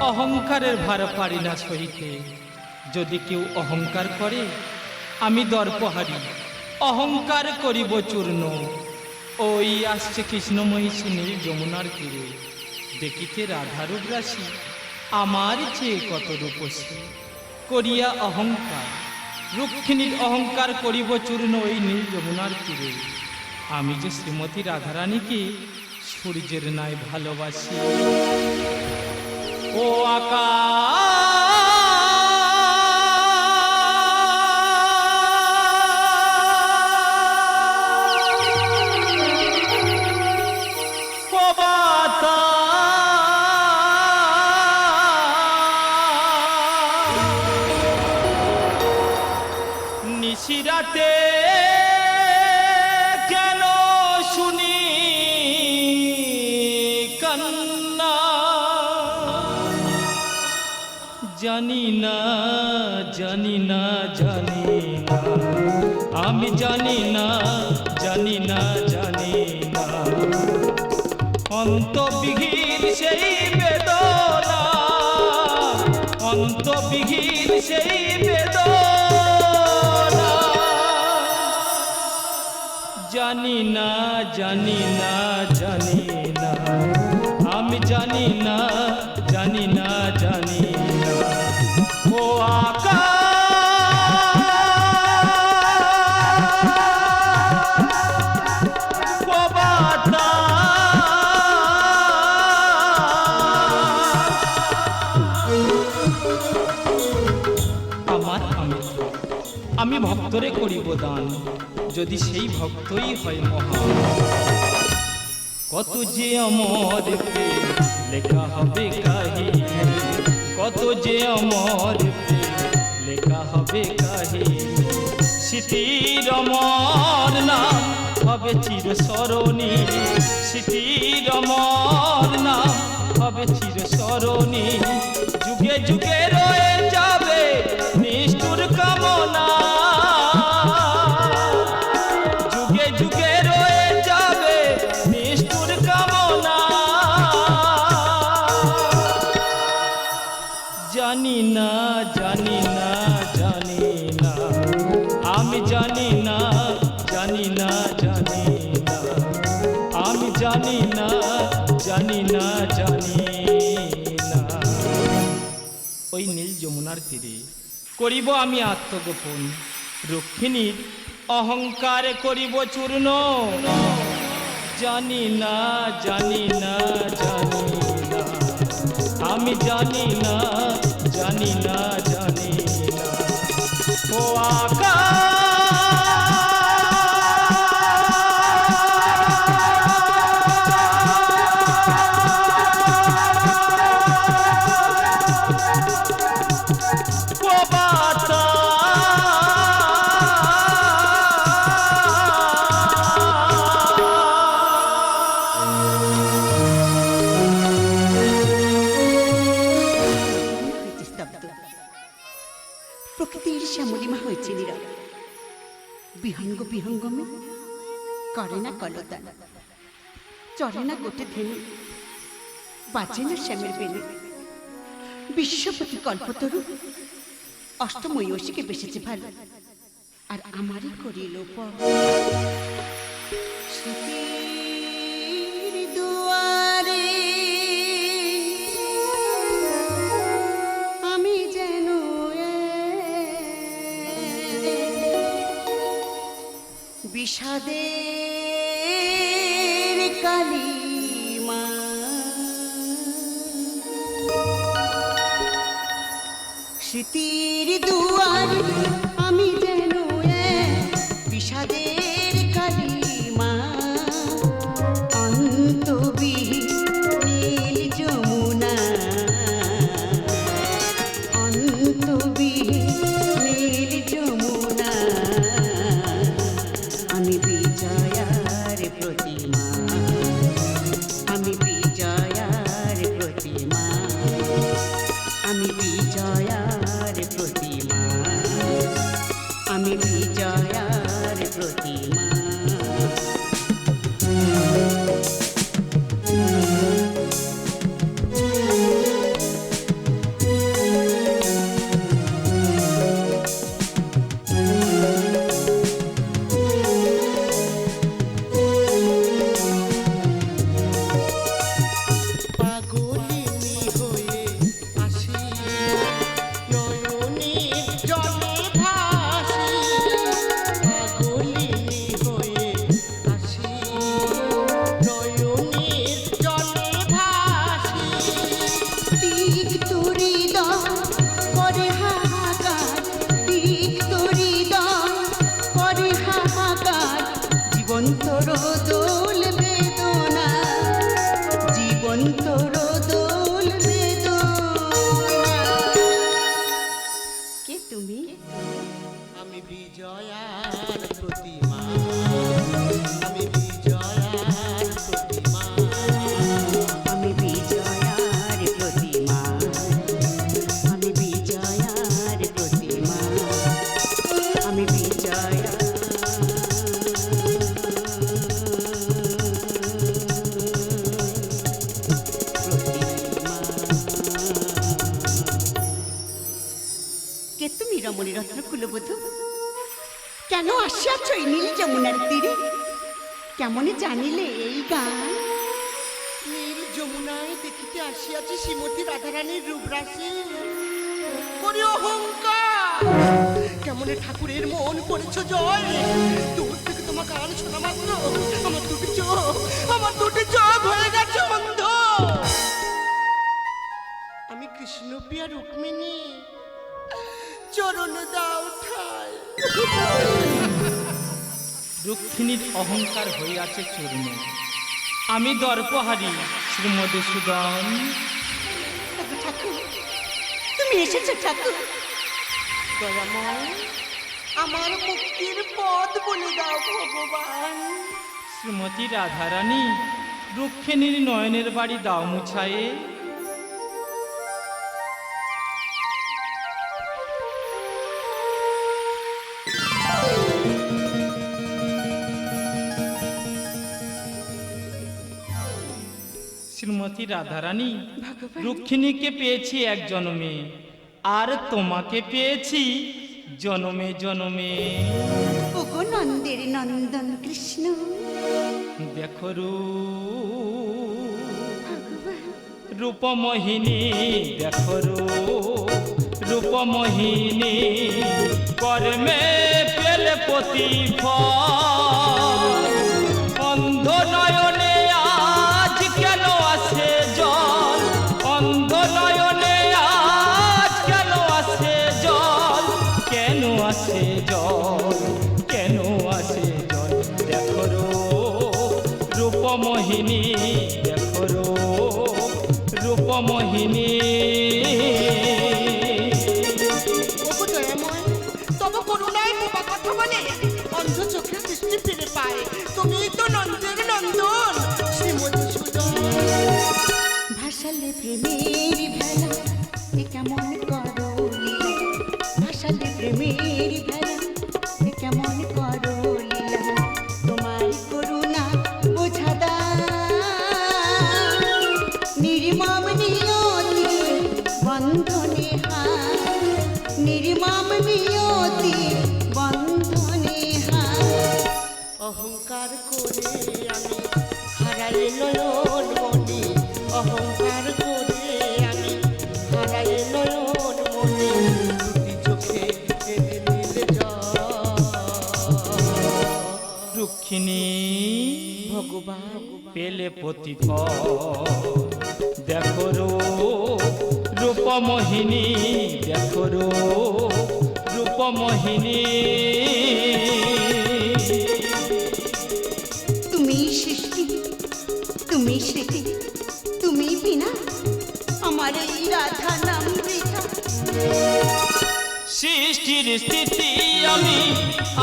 অহংকারের ভার পারি না সহিতে। যদি কেউ অহংকার করে, আমি দর্পহারি অহংকার করিব চূর্ণ। ওই আসছে কৃষ্ণময়ী নীল যমুনার তীরে। দেখিতে রাধারূপ রাশি আমার চেয়ে কত রূপসী। করিয়া অহংকার, রুক্মিণীর অহংকার করিব চূর্ণ ওই নীল যমুনার তীরে। আমি যে শ্রীমতী রাধারানীকে সূর্যের ন্যায় ভালোবাসি। ও নিশিরাতে জানি না জানি না। আমি জানি না জানি না জানি না। অন্তবিহীন সেই বেদনা, অন্তবিহীন সেই বেদনা। জানি না জানি না জানি না। আমি জানি না জানি না ভক্তরে করিব দান, যদি সেই ভক্তই হয় মহান। কত যে অমর লেখা হবে কাহি কত যে অমর লেখা হবে কাহি স্মৃতির অমর নাম হবে চির স্মরণী স্মৃতির অমর নাম হবে চির স্মরণী যুগে যুগে না, জানি না। আমি জানি না জানি না জানি না। ওই নীল যমুনার তীরে করিব আমি আত্মগোপন। রক্ষিণীর অহংকারে করিব চূর্ণ। জানি না জানি না জানি না। আমি জানি না জানি না জানি না। ও হয়েছে বিহঙ্গ বিহঙ্গমে করে না কলতান চলে না গোটে ধেনু বাজে না শ্যামের বেনু বিশ্বপতি কল্পতরু। অষ্টময়সীকে বেসেছে ভালো। আর আমারই করিল পর। বিষাদের কালিমা। স্মৃতির দুয়ার কুলবধূ কেন আসিয়াছ এই নীল যমুনার তীরে? কেমন জানিলে এই গান? নীল যমুনায় দেখিতে আসিয়াছে শ্রীমতী রাধারানীর রূপরাশি। করি অহংকার। কেমনে ঠাকুরের মন করেছ জয়? দূর থেকে তোমার গান শোনা মাত্র। আমার দুটি চোখ, আমার দুটি চোখ হয়ে গেছে অন্ধ। আমি কৃষ্ণপ্রিয়া রুক্মিণী। চরণ দাও ঠাই। রুক্মিণীর অহংকার হইয়াছে চূর্ণ। আমি দর্পহারি শ্রীমধুসূদন ঠাকুর তুমি এসেছ ঠাকুর। দয়াময় আমার মুক্তির পথ বলে দাও ভগবান। শ্রীমতী রাধারানী রুক্মিণীর নয়নের বাড়ি দাও মুছায়ে। শ্রীমতী রাধারানী রুক্মিণীকে পেয়েছি এক জনমে আর তোমাকে পেয়েছি জনমে জনমে। ওগো নন্দের নন্দন কৃষ্ণ। দেখো রূপমোহিনী দেখো রূপ রূপমোহিনী কর্মে পেলে প্রতিফল। অন্ধ নিয়তি বন্ধনে হার অহংকার করে আমি হারাই নয়ন মনি অহংকার করে আমি হারাই নয়ন মনি দুটি চোখে এনে নিলে রুক্ষিণী ভগবান। পেলে প্রতিফল দেখো রূপ রূপমোহিনী দেখো রূপমোহিনী তুমি সৃষ্টি তুমি স্মৃতি তুমি বিনা আমার এই রাধা নাম সৃষ্টির স্থিতি আমি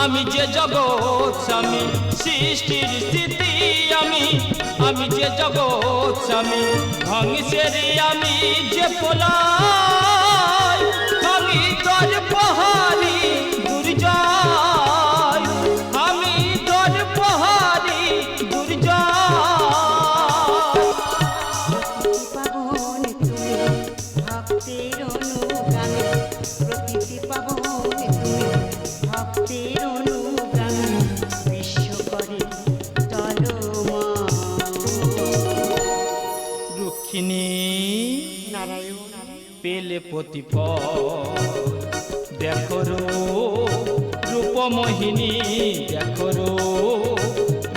আমি যে জগৎ স্বামী। সৃষ্টির স্থিতি আমি আমি যে জগৎ স্বামী। ধ্বংসের আমি যে পলাই আমি তোর পাহাড়ি ভক্তের অনুগামী প্রকৃতি পাবন তুমি ভক্তের অনুগামী বিশ্ব করে টলমা রুক্ষিণী নারায়ণ পেলে প্রতিফল দেখো রূপমোহিনী দেখো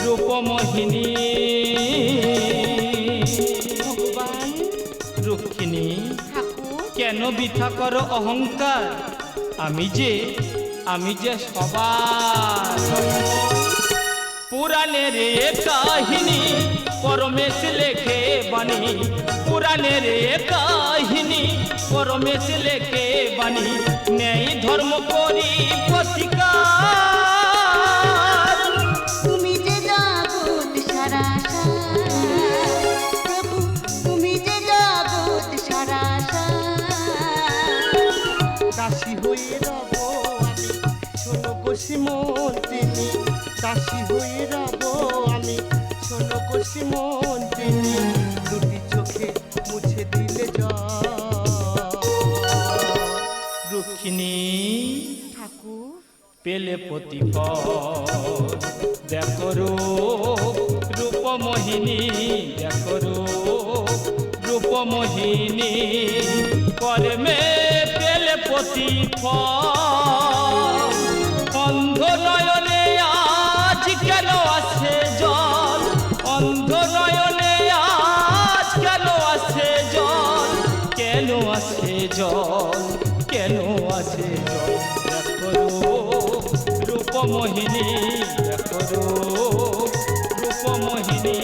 রূপমোহিনী। কেন বৃথা করো অহংকার, আমি যে আমি যে সবার। পুরাণের কাহিনী পরমেশ লেখে বাণী। পুরাণের কাহিনী পরমেশ লেখে বাণী। ন্যায় ধর্ম করি গোসীমন্তিনী দাসী হয়ে রব আমি। শোনো গোসীমন্তিনী দুটি চোখে মুছে দিলে রুক্ষিণী ঠাকুর। পেলে প্রতিফল দেখো রূপ রূপমোহিনী দেখো রূপ রূপমোহিনী। কর্মে পেলে প্রতিফল। মোহিনী